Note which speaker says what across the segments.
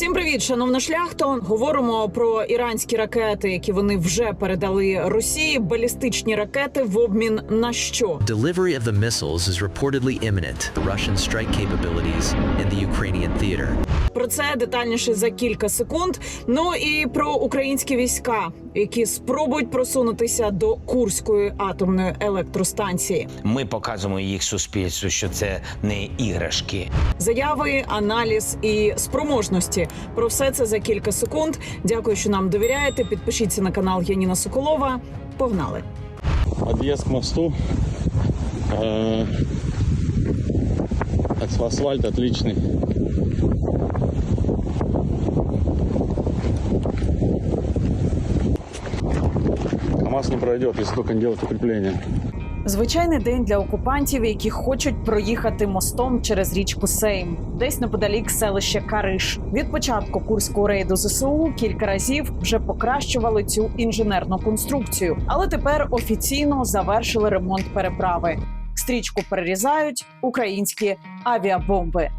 Speaker 1: Всім привіт, шановна шляхто. Говоримо про іранські ракети, які вони вже передали Росії. Балістичні ракети в обмін на що?
Speaker 2: Delivery of the missiles is reportedly imminent. The Russian strike capabilities in the Ukrainian theater.
Speaker 1: Про це детальніше за кілька секунд. Ну і про українські війська, які спробують просунутися до Курської атомної електростанції.
Speaker 3: Ми показуємо їх суспільству, що це не іграшки.
Speaker 1: Заяви, аналіз і спроможності. Про все це за кілька секунд. Дякую, що нам довіряєте. Підпишіться на канал Яніна Соколова. Погнали!
Speaker 4: Подъезд к мосту. Э, ас- Асфальт отличный. КамАЗ не пройдет, если только не делать укрепления.
Speaker 1: Звичайний день для окупантів, які хочуть проїхати мостом через річку Сейм, десь неподалік селища Кариш. Від початку курського рейду ЗСУ кілька разів вже покращували цю інженерну конструкцію, але тепер офіційно завершили ремонт переправи. Стрічку перерізають українські авіабомби.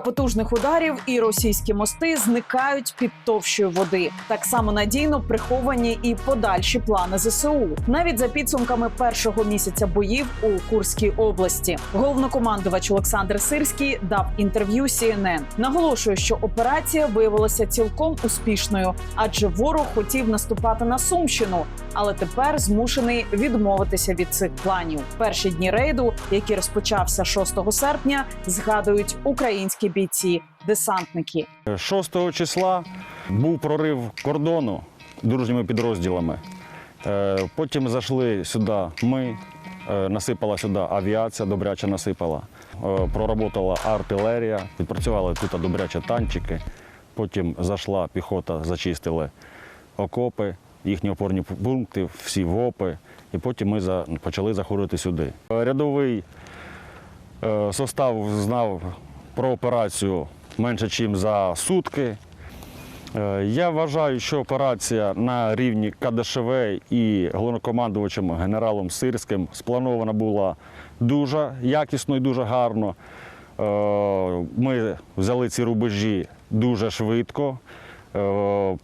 Speaker 1: Потужних ударів, і російські мости зникають під товщою води. Так само надійно приховані і подальші плани ЗСУ. Навіть за підсумками першого місяця боїв у Курській області. Головнокомандувач Олександр Сирський дав інтерв'ю CNN. Наголошує, що операція виявилася цілком успішною, адже ворог хотів наступати на Сумщину, але тепер змушений відмовитися від цих планів. Перші дні рейду, який розпочався 6 серпня, згадують українські бійці, десантники.
Speaker 4: 6 числа був прорив кордону дружніми підрозділами. Е, Потім зайшли сюди ми, е, насипала сюди авіація, добряче насипала. Е, Проработала артилерія, відпрацювали тут добряче танчики. Потім зайшла піхота, зачистили окопи, їхні опорні пункти, всі ВОПи. І потім ми за- почали заходити сюди. Рядовий е, состав знав про операцію менше, ніж за сутки. Е, Я вважаю, що операція на рівні КДШВ і головнокомандувачем генералом Сирським спланована була дуже якісно і дуже гарно. Е, Ми взяли ці рубежі дуже швидко,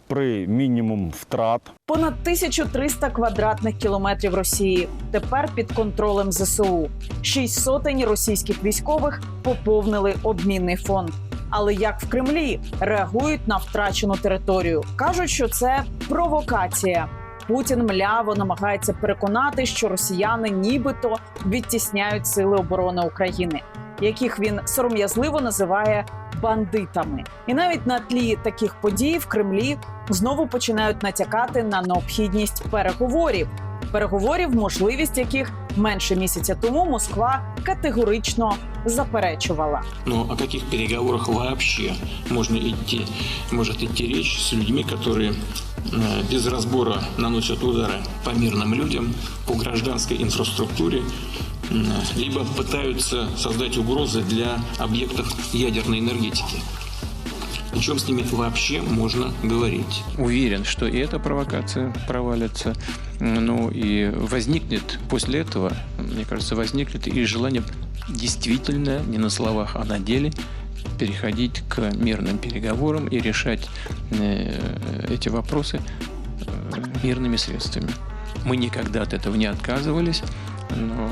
Speaker 4: при мінімум втрат.
Speaker 1: Понад 1300 квадратних кілометрів Росії тепер під контролем ЗСУ. Шість сотень російських військових поповнили обмінний фонд. Але як в Кремлі реагують на втрачену територію? кажуть, що це провокація. Путін мляво намагається переконати, що росіяни нібито відтісняють сили оборони України, яких він сором'язливо називає бандитами. І навіть на тлі таких подій в Кремлі знову починають натякати на необхідність переговорів. Переговорів, можливість яких менше місяця тому Москва категорично заперечувала.
Speaker 5: Но о каких переговорах вообще можно идти, может идти речь с людьми, которые э, без разбора наносят удары по мирным людям, по гражданской инфраструктуре, м, либо пытаются создать угрозы для объектов ядерной энергетики. О чем с ними вообще можно говорить?
Speaker 6: уверен, что и эта провокация провалится. Ну и возникнет после этого, мне кажется, возникнет и желание действительно, не на словах, а на деле переходить к мирным переговорам и решать э, эти вопросы э, мирными средствами. Мы никогда от этого не отказывались, но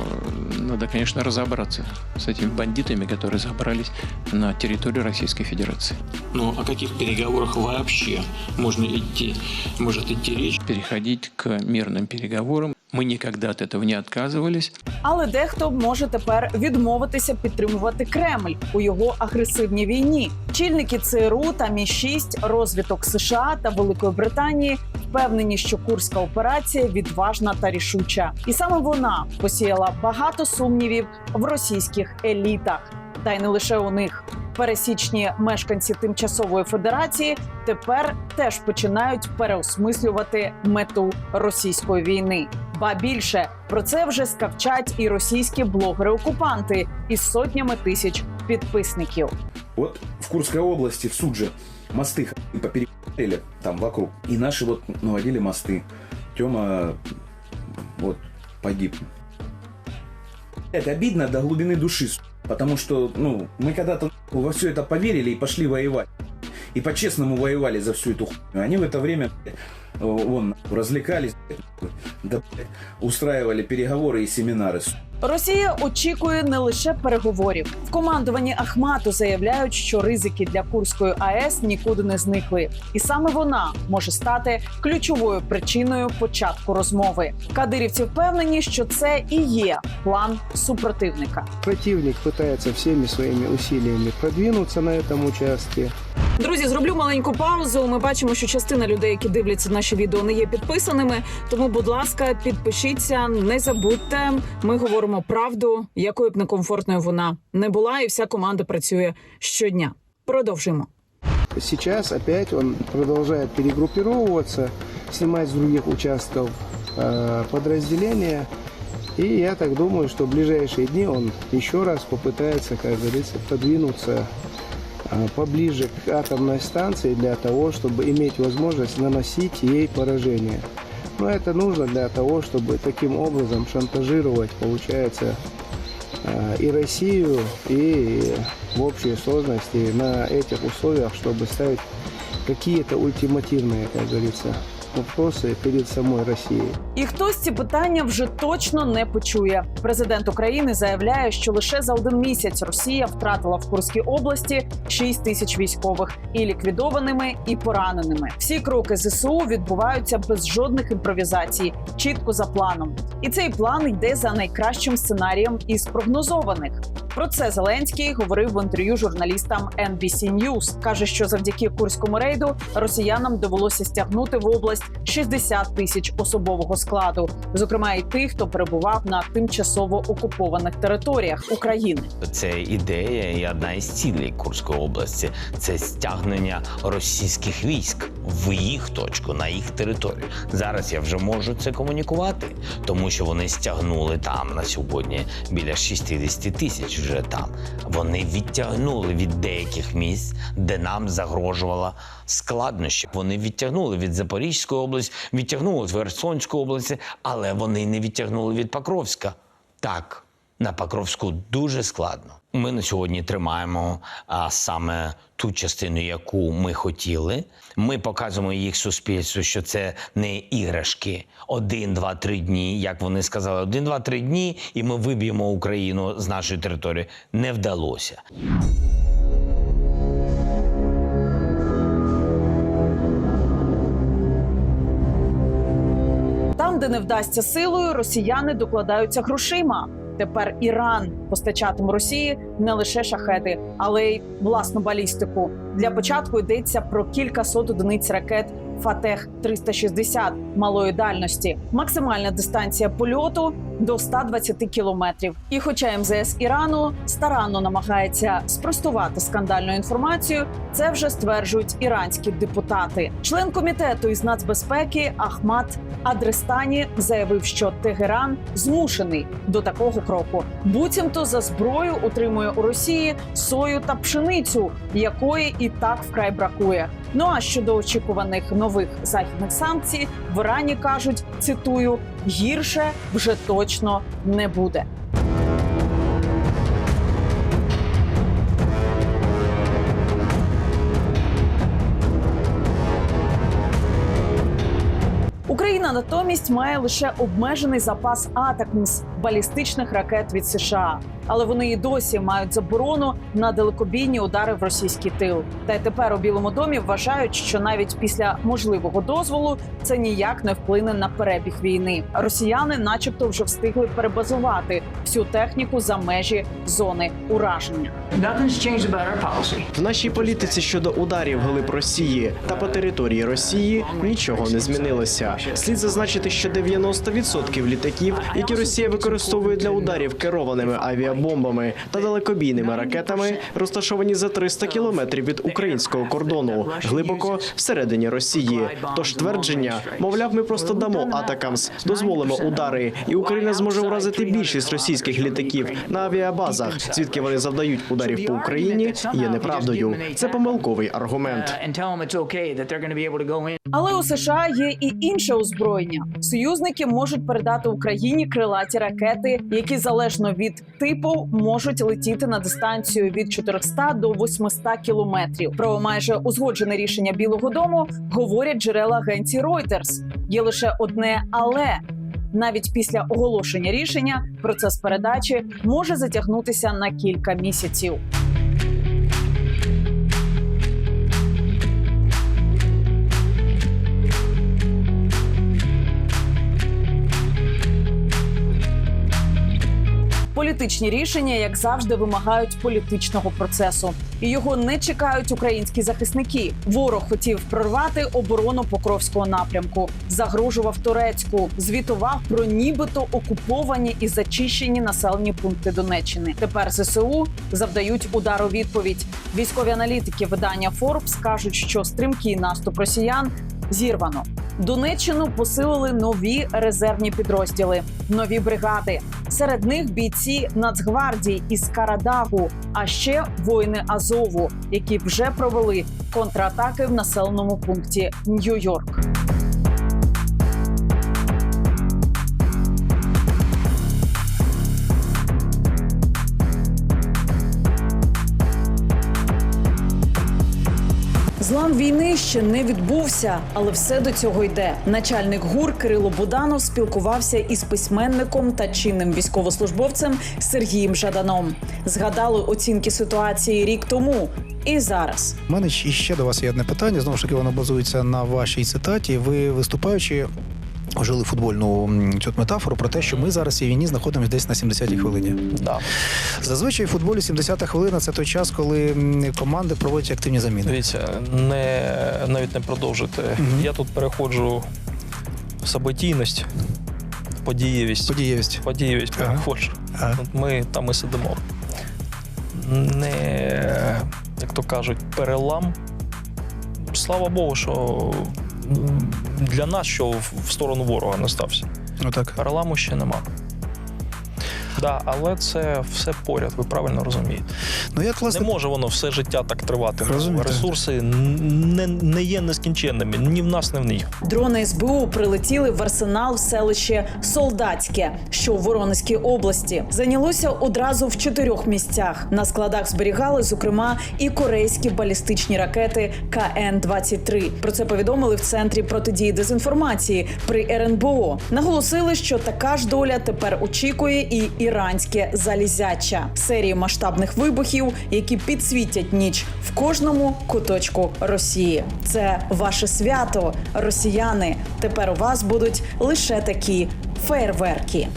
Speaker 6: надо, конечно, разобраться с этими бандитами, которые забрались на территорию Российской Федерации.
Speaker 5: Но о каких переговорах вообще можно идти, может идти речь?
Speaker 6: переходить к мирным переговорам. Мы никогда от этого не отказывались.
Speaker 1: Але дехто може тепер відмовитися підтримувати Кремль у його агресивній війні. Чільники ЦРУ та Мі 6 розвиток США та Великої Британії впевнені, що курська операція відважна та рішуча, і саме вона посіяла багато сумнівів в російських елітах, та й не лише у них. Пересічні мешканці тимчасової федерації тепер теж починають переосмислювати мету російської війни. Ба більше про це вже скавчать і російські блогери-окупанти із сотнями тисяч підписників.
Speaker 7: Вот в Курской области в Судже мосты поперекрыли там вокруг. И наши вот наводили мосты. Тёма вот погиб. Это обидно до глубины души, потому что, ну, мы когда-то во все это поверили и пошли воевать. И по-честному воевали за всю эту хуйню. Они в это время э, вон, развлекались, да, устраивали переговоры и семинары. с***.
Speaker 1: Росія очікує не лише переговорів. В командуванні Ахмату заявляють, що ризики для Курської АЕС нікуди не зникли, і саме вона може стати ключовою причиною початку розмови. Кадирівці впевнені, що це і є план супротивника.
Speaker 8: Противник пытается всеми своими усилиями продвинуться на этом участке.
Speaker 1: Друзі, зроблю маленьку паузу. Ми бачимо, що частина людей, які дивляться наші відео, не є підписаними. Тому, будь ласка, підпишіться, не забудьте. Ми говоримо правду, якою б некомфортною вона не була, і вся команда працює щодня. Продовжуємо.
Speaker 8: Сейчас опять он продолжает перегруппировываться, снимать с других участков э, подразделения. И я так думаю, что в ближайшие дни он еще раз попытается, как говорится, продвинуться э, поближе к атомной станции для того, чтобы иметь возможность наносить ей поражение. Но это нужно для того, чтобы таким образом шантажировать, получается, э, и Россию, и в общей сложности на этих условиях, чтобы ставить какие-то ультимативные, как говорится, вопросы перед самой Россией.
Speaker 1: І хтось ці питання вже точно не почує. Президент України заявляє, що лише за один місяць Росія втратила в Курській області 6 тисяч військових і ліквідованими, і пораненими. Всі кроки зсу відбуваються без жодних імпровізацій, чітко за планом. І цей план йде за найкращим сценарієм із прогнозованих. Про це Зеленський говорив в інтерв'ю журналістам NBC News. каже, що завдяки курському рейду росіянам довелося стягнути в область 60 тисяч особового складу, зокрема і тих, хто перебував на тимчасово окупованих територіях України.
Speaker 3: Це ідея і одна із цілей Курської області це стягнення російських військ в їх точку на їх територію. Зараз я вже можу це комунікувати, тому що вони стягнули там на сьогодні біля 60 тисяч. Вже там вони відтягнули від деяких місць, де нам загрожувала складнощі. Вони відтягнули від Запорізької області, відтягнули з Херсонської області, але вони не відтягнули від Покровська. Так, на Покровську дуже складно. Ми на сьогодні тримаємо а, саме ту частину, яку ми хотіли. Ми показуємо їх суспільству, що це не іграшки. Один, два, три дні, як вони сказали, один, два, три дні, і ми виб'ємо Україну з нашої території. Не вдалося.
Speaker 1: Там, де не вдасться силою, росіяни докладаються грошима. Тепер Іран постачатиме Росії не лише шахети, але й власну балістику. Для початку йдеться про кілька сот одиниць ракет Фатех 360 малої дальності. Максимальна дистанція польоту до 120 кілометрів. І, хоча МЗС Ірану старанно намагається спростувати скандальну інформацію, це вже стверджують іранські депутати. Член комітету із нацбезпеки Ахмат Адрестані заявив, що Тегеран змушений до такого кроку. Буцімто за зброю утримує у Росії сою та пшеницю, якої і так вкрай бракує. Ну а щодо очікуваних нових західних санкцій, в Ірані кажуть, цитую: гірше вже точно не буде. Україна натомість має лише обмежений запас атакмс балістичних ракет від США, але вони і досі мають заборону на далекобійні удари в російський тил. Та й тепер у Білому домі вважають, що навіть після можливого дозволу це ніяк не вплине на перебіг війни. Росіяни, начебто, вже встигли перебазувати всю техніку за межі зони ураження.
Speaker 9: В нашій політиці щодо ударів глиб Росії та по території Росії нічого не змінилося. Слід зазначити, що 90% літаків, які Росія використовує для ударів керованими авіабомбами, авіабомбами та далекобійними ракетами, розташовані за 300 кілометрів від українського кордону, глибоко всередині Росії. Тож твердження, мовляв, ми просто дамо атакамс, дозволимо удари, і Україна зможе вразити більшість російських літаків на авіабазах, звідки вони завдають ударів по Україні, є неправдою. Це помилковий аргумент.
Speaker 1: Але у США є і інше озброєння. Союзники можуть передати Україні крилаті ракети, які залежно від типу можуть летіти на дистанцію від 400 до 800 кілометрів. Про майже узгоджене рішення Білого Дому говорять джерела агенції Reuters. Є лише одне але. Навіть після оголошення рішення процес передачі може затягнутися на кілька місяців. Політичні рішення, як завжди, вимагають політичного процесу, і його не чекають українські захисники. Ворог хотів прорвати оборону Покровського напрямку, загрожував Турецьку, звітував про нібито окуповані і зачищені населені пункти Донеччини. Тепер ЗСУ завдають удару відповідь. Військові аналітики видання Forbes кажуть, що стрімкий наступ росіян зірвано. Донеччину посилили нові резервні підрозділи, нові бригади. Серед них бійці Нацгвардії із Карадагу, а ще воїни Азову, які вже провели контратаки в населеному пункті Нью-Йорк. Злам війни ще не відбувся, але все до цього йде. Начальник гур Кирило Буданов спілкувався із письменником та чинним військовослужбовцем Сергієм Жаданом. Згадали оцінки ситуації рік тому і зараз.
Speaker 10: У мене ще до вас є одне питання. Знову ж таки, воно базується на вашій цитаті. Ви виступаючи. Вжили футбольну цю метафору про те, що ми зараз цій війні знаходимося десь на 70-й хвилині.
Speaker 11: Да.
Speaker 10: Зазвичай в футболі 70-та хвилина це той час, коли команди проводять активні заміни.
Speaker 11: Дивіться, не навіть не продовжити.
Speaker 10: Мгм.
Speaker 11: Я тут переходжу в событійність, подієвість.
Speaker 10: Подієвість.
Speaker 11: Подієвість
Speaker 10: Ага.
Speaker 11: переходжу.
Speaker 10: Ага.
Speaker 11: Ми там і сидимо. Не, як то кажуть, перелам. Слава Богу, що для нас, що в сторону ворога не стався.
Speaker 10: Ну так.
Speaker 11: Переламу ще нема. Да, але це все поряд, ви правильно розумієте.
Speaker 10: Ну як
Speaker 11: Не
Speaker 10: власне
Speaker 11: може воно все життя так тривати.
Speaker 10: Розумієте.
Speaker 11: Ресурси не, не є нескінченними ні в нас, ні в них.
Speaker 1: Дрони СБУ прилетіли в арсенал в селище Солдатське, що у Воронезькій області. Зайнялося одразу в чотирьох місцях. На складах зберігали, зокрема, і корейські балістичні ракети КН 23 Про це повідомили в центрі протидії дезінформації при РНБО. Наголосили, що така ж доля тепер очікує і іранське залізяча серії масштабних вибухів, які підсвітять ніч в кожному куточку Росії. Це ваше свято, росіяни. Тепер у вас будуть лише такі фейерверки.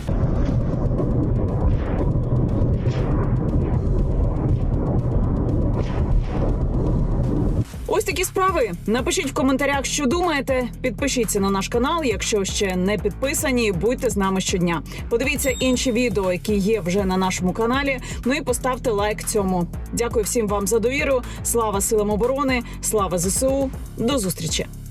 Speaker 1: Ось такі справи. Напишіть в коментарях, що думаєте. Підпишіться на наш канал, якщо ще не підписані. Будьте з нами щодня. Подивіться інші відео, які є вже на нашому каналі. Ну і поставте лайк цьому. Дякую всім вам за довіру. Слава силам оборони, слава ЗСУ. До зустрічі.